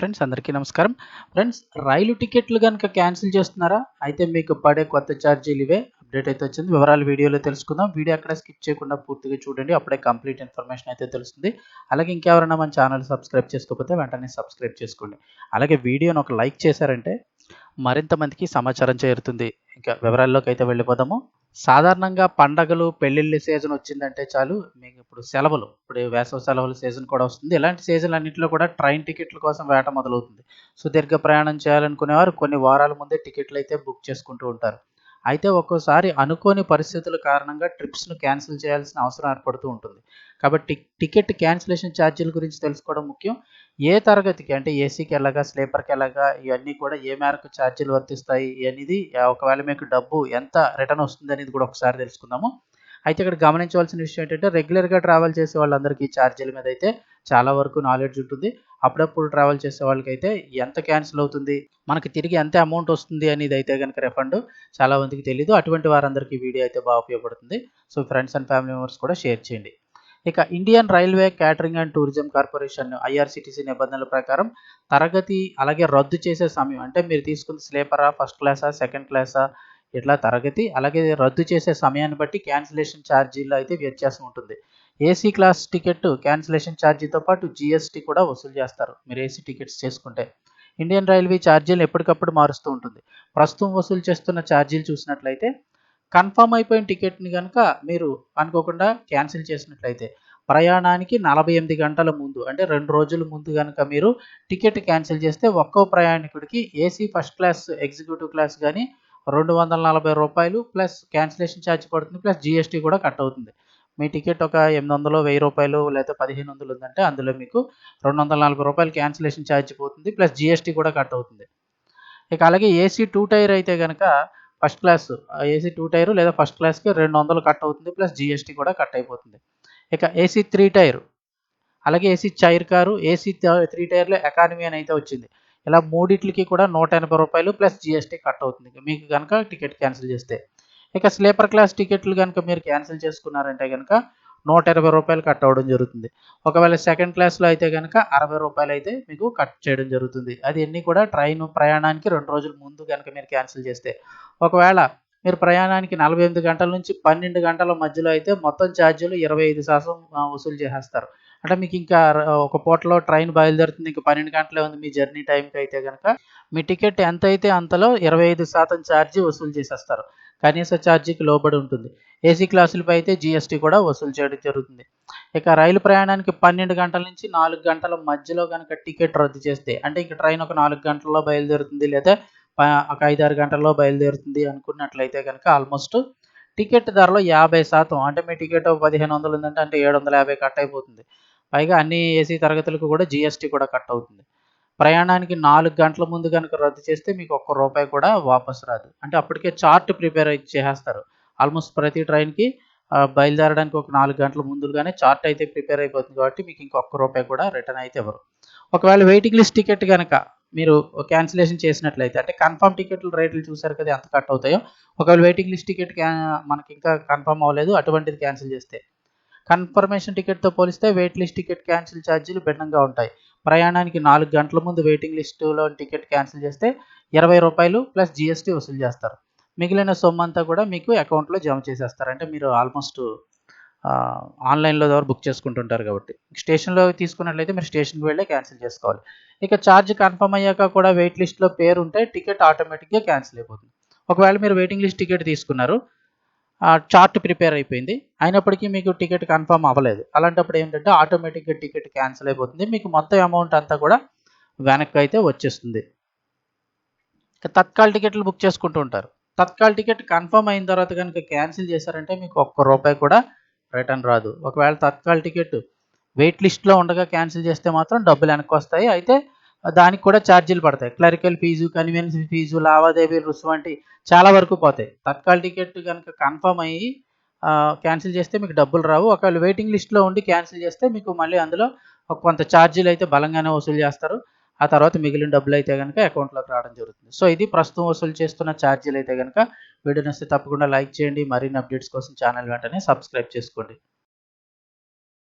Friends అందరికీ నమస్కారం. Friends రైలు టికెట్లు కనుక క్యాన్సిల్ చేస్తున్నారా? అయితే మీకు పడే కొత్త ఛార్జీలు ఇవే. అప్డేట్ అయితే వచ్చింది. వివరాలు వీడియోలో తెలుసుకుందాం. వీడియో అక్కడ స్కిప్ చేయకుండా పూర్తిగా చూడండి. అప్పుడే కంప్లీట్ ఇన్ఫర్మేషన్ అయితే తెలుస్తుంది. అలాగే ఇంకెవరైనా మన ఛానల్ సబ్స్క్రైబ్ చేసుకోకపోతే వెంటనే సబ్స్క్రైబ్ చేసుకోండి. అలాగే వీడియోని ఒక లైక్ చేశారంటే మరింత మందికి సమాచారం చేరుతుంది. ఇంకా వివరాల్లోకి అయితే వెళ్ళిపోదాము. సాధారణంగా పండగలు పెళ్ళిళ్ళ సీజన్ వచ్చిందంటే చాలు మీకు ఇప్పుడు సెలవులు ఇప్పుడు వేసవి సెలవుల సీజన్ కూడా వస్తుంది. ఇలాంటి సీజన్ అన్నింటిలో కూడా ట్రైన్ టికెట్ల కోసం వేట మొదలవుతుంది. సుదీర్ఘ ప్రయాణం చేయాలనుకునేవారు కొన్ని వారాల ముందే టికెట్లు అయితే బుక్ చేసుకుంటూ ఉంటారు. అయితే ఒక్కోసారి అనుకోని పరిస్థితుల కారణంగా ట్రిప్స్ను క్యాన్సిల్ చేయాల్సిన అవసరం ఏర్పడుతూ ఉంటుంది. కాబట్టి టికెట్ క్యాన్సిలేషన్ ఛార్జీల గురించి తెలుసుకోవడం ముఖ్యం. ఏ తరగతికి అంటే ఏసీకి వెళ్ళగా స్లీపర్కి వెళ్ళగా ఇవన్నీ కూడా ఏ మేరకు ఛార్జీలు వర్తిస్తాయి అనేది ఒకవేళ మీకు డబ్బు ఎంత రిటర్న్ వస్తుంది అనేది కూడా ఒకసారి తెలుసుకుందాము. అయితే ఇక్కడ గమనించవలసిన విషయం ఏంటంటే రెగ్యులర్గా ట్రావెల్ చేసే వాళ్ళందరికీ ఛార్జీల మీద అయితే చాలా వరకు నాలెడ్జ్ ఉంటుంది. అప్పుడప్పుడు ట్రావెల్ చేసే వాళ్ళకైతే ఎంత క్యాన్సిల్ అవుతుంది మనకి తిరిగి ఎంత అమౌంట్ వస్తుంది అనేది అయితే కనుక రిఫండ్ చాలా మందికి తెలియదు అటువంటి వారందరికీ వీడియో అయితే బాగా ఉపయోగపడుతుంది. So friends and family members కూడా షేర్ చేయండి. ఇక Indian railway catering and tourism corporation IRCTC నిబంధనల ప్రకారం తరగతి అలాగే రద్దు చేసే సమయం అంటే మీరు తీసుకున్న స్లీపరా ఫస్ట్ క్లాసా సెకండ్ క్లాసా ఇట్లా తరగతి అలాగే రద్దు చేసే సమయాన్ని బట్టి క్యాన్సిలేషన్ ఛార్జీలో అయితే వ్యత్యాసం ఉంటుంది. ఏసీ క్లాస్ టికెట్ క్యాన్సిలేషన్ ఛార్జీతో పాటు జీఎస్టీ కూడా వసూలు చేస్తారు. మీరు ఏసీ టికెట్స్ చేసుకుంటే. ఇండియన్ రైల్వే ఛార్జీలు ఎప్పటికప్పుడు మారుస్తూ ఉంటుంది. ప్రస్తుతం వసూలు చేస్తున్న ఛార్జీలు చూసినట్లయితే కన్ఫర్మ్ అయిపోయిన టికెట్ని కనుక మీరు అనుకోకుండా క్యాన్సిల్ చేసినట్లయితే ప్రయాణానికి నలభై ఎనిమిది గంటల ముందు అంటే రెండు రోజుల ముందు కనుక మీరు టికెట్ క్యాన్సిల్ చేస్తే ఒక్కో ప్రయాణికుడికి AC first class executive class కానీ రెండు వందల నలభై రూపాయలు ప్లస్ క్యాన్సిలేషన్ ఛార్జ్ పడుతుంది ప్లస్ జీఎస్టీ కూడా కట్ అవుతుంది. మీ టికెట్ ఒక ఎనిమిది వందలు వెయ్యి రూపాయలు లేదా పదిహేను వందలు ఉందంటే అందులో మీకు రెండు వందల నలభై రూపాయలు క్యాన్సిలేషన్ ఛార్జ్ పోతుంది ప్లస్ జీఎస్టీ కూడా కట్ అవుతుంది. ఇక అలాగే ఏసీ టూ టైర్ అయితే కనుక first class AC two tier లేదా ఫస్ట్ క్లాస్కి రెండు వందలు కట్ అవుతుంది ప్లస్ జీఎస్టీ కూడా కట్ అయిపోతుంది. ఇక ఏసీ త్రీ టైర్ అలాగే AC chair car AC three టైర్లో economy అని అయితే వచ్చింది. ఇలా మూడిట్లకి కూడా నూట ఎనభై రూపాయలు ప్లస్ జిఎస్టీ కట్ అవుతుంది. మీకు కనుక టికెట్ క్యాన్సిల్ చేస్తే. ఇక స్లీపర్ క్లాస్ టికెట్లు కనుక మీరు క్యాన్సిల్ చేసుకున్నారంటే కనుక నూట ఇరవై రూపాయలు కట్ అవ్వడం జరుగుతుంది. ఒకవేళ సెకండ్ క్లాస్లో అయితే కనుక అరవై రూపాయలు అయితే మీకు కట్ చేయడం జరుగుతుంది. అది అన్నీ కూడా ట్రైన్ ప్రయాణానికి రెండు రోజుల ముందు కనుక మీరు క్యాన్సిల్ చేస్తే. ఒకవేళ మీరు ప్రయాణానికి నలభై ఎనిమిది గంటల నుంచి పన్నెండు గంటల మధ్యలో అయితే మొత్తం ఛార్జీలు ఇరవై ఐదు శాతం వసూలు చేసేస్తారు. అంటే మీకు ఇంకా ఒక పూటలో ట్రైన్ బయలుదేరుతుంది ఇంకా పన్నెండు గంటలే ఉంది మీ జర్నీ టైంకి అయితే కనుక మీ టికెట్ ఎంత అయితే అంతలో ఇరవై ఐదు శాతం ఛార్జీ వసూలు చేసేస్తారు. కనీస ఛార్జీకి లోబడి ఉంటుంది. ఏసీ క్లాసులపై అయితే జీఎస్టీ కూడా వసూలు చేయడం జరుగుతుంది. ఇక రైలు ప్రయాణానికి పన్నెండు గంటల నుంచి నాలుగు గంటల మధ్యలో కనుక టికెట్ రద్దు చేస్తే అంటే ఇంకా ట్రైన్ ఒక నాలుగు గంటల్లో బయలుదేరుతుంది లేదా ఒక ఐదారు గంటల్లో బయలుదేరుతుంది అనుకున్నట్లయితే కనుక ఆల్మోస్ట్ టికెట్ ధరలో యాభై శాతం అంటే మీ టికెట్ పదిహేను వందలు ఉందంటే అంటే ఏడు వందల యాభై కట్ అయిపోతుంది. పైగా అన్ని ఏసీ తరగతులకు కూడా జీఎస్టీ కూడా కట్ అవుతుంది. ప్రయాణానికి నాలుగు గంటల ముందు కనుక రద్దు చేస్తే మీకు ఒక్క రూపాయి కూడా వాపస్ రాదు. అంటే అప్పటికే చార్ట్ ప్రిపేర్ చేసేస్తారు. ఆల్మోస్ట్ ప్రతి ట్రైన్కి బయలుదేరడానికి ఒక నాలుగు గంటల ముందుగానే చార్ట్ అయితే ప్రిపేర్ అయిపోతుంది కాబట్టి మీకు ఇంకొక రూపాయి కూడా రిటర్న్ అయితే ఇవ్వరు. ఒకవేళ వెయిటింగ్ లిస్ట్ టికెట్ కనుక మీరు క్యాన్సిలేషన్ చేసినట్లయితే అంటే కన్ఫర్మ్ టికెట్లు రేట్లు చూసారు కదా ఎంత కట్ అవుతాయో ఒకవేళ వెయిటింగ్ లిస్ట్ టికెట్ మనకి ఇంకా కన్ఫర్మ్ అవ్వలేదు అటువంటిది క్యాన్సిల్ చేస్తే కన్ఫర్మేషన్ టికెట్తో పోలిస్తే వెయిట్ లిస్ట్ టికెట్ క్యాన్సిల్ ఛార్జీలు భిన్నంగా ఉంటాయి. ప్రయాణానికి నాలుగు గంటల ముందు వెయిటింగ్ లిస్టులో టికెట్ క్యాన్సిల్ చేస్తే ఇరవై రూపాయలు ప్లస్ జీఎస్టీ వసూలు చేస్తారు. మిగిలిన సొమ్ము అంతా కూడా మీకు అకౌంట్లో జమ చేసేస్తారు. అంటే మీరు ఆల్మోస్ట్ ఆన్లైన్లో ద్వారా బుక్ చేసుకుంటుంటారు కాబట్టి. స్టేషన్లో తీసుకున్నట్లయితే మీరు స్టేషన్కి వెళ్ళే క్యాన్సిల్ చేసుకోవాలి. ఇక ఛార్జ్ కన్ఫర్మ్ అయ్యాక కూడా వెయిట్ లిస్ట్లో పేరు ఉంటే టికెట్ ఆటోమేటిక్గా క్యాన్సిల్ అయిపోతుంది. ఒకవేళ మీరు వెయిటింగ్ లిస్ట్ టికెట్ తీసుకున్నారు చార్ట్ ప్రిపేర్ అయిపోయింది. అయినప్పటికీ మీకు టికెట్ కన్ఫర్మ్ అవ్వలేదు. అలాంటప్పుడు ఏంటంటే ఆటోమేటిక్గా టికెట్ క్యాన్సిల్ అయిపోతుంది. మీకు మొత్తం అమౌంట్ అంతా కూడా వెనక్కి అయితే వచ్చేస్తుంది. తత్కాల్ టికెట్లు బుక్ చేసుకుంటూ ఉంటారు. తత్కాల్ టికెట్ కన్ఫర్మ్ అయిన తర్వాత కనుక క్యాన్సిల్ చేశారంటే మీకు ఒక్క రూపాయి కూడా రిటర్న్ రాదు. ఒకవేళ తత్కాల్ టికెట్ వెయిట్ లిస్ట్లో ఉండగా క్యాన్సిల్ చేస్తే మాత్రం డబ్బులు వెనక్కి వస్తాయి. అయితే దానికి కూడా ఛార్జీలు పడతాయి. క్లరికల్ ఫీజు కన్వీనియన్స్ ఫీజు లావాదేవీలు రుసు వంటి చాలా వరకు పోతాయి. తత్కాల్ టికెట్ కనుక కన్ఫర్మ్ అయ్యి క్యాన్సిల్ చేస్తే మీకు డబ్బులు రావు. ఒకవేళ వెయిటింగ్ లిస్ట్లో ఉండి క్యాన్సిల్ చేస్తే మీకు మళ్ళీ అందులో కొంత ఛార్జీలు అయితే బలంగానే వసూలు చేస్తారు. ఆ తర్వాత మిగిలిన డబ్బులు అయితే కనుక అకౌంట్లోకి రావడం జరుగుతుంది. సో ఇది ప్రస్తుతం వసూలు చేస్తున్న ఛార్జీలు అయితే కనుక వీడియో నచ్చితే తప్పకుండా లైక్ చేయండి. మరిన్ని అప్డేట్స్ కోసం ఛానల్ వెంటనే సబ్స్క్రైబ్ చేసుకోండి.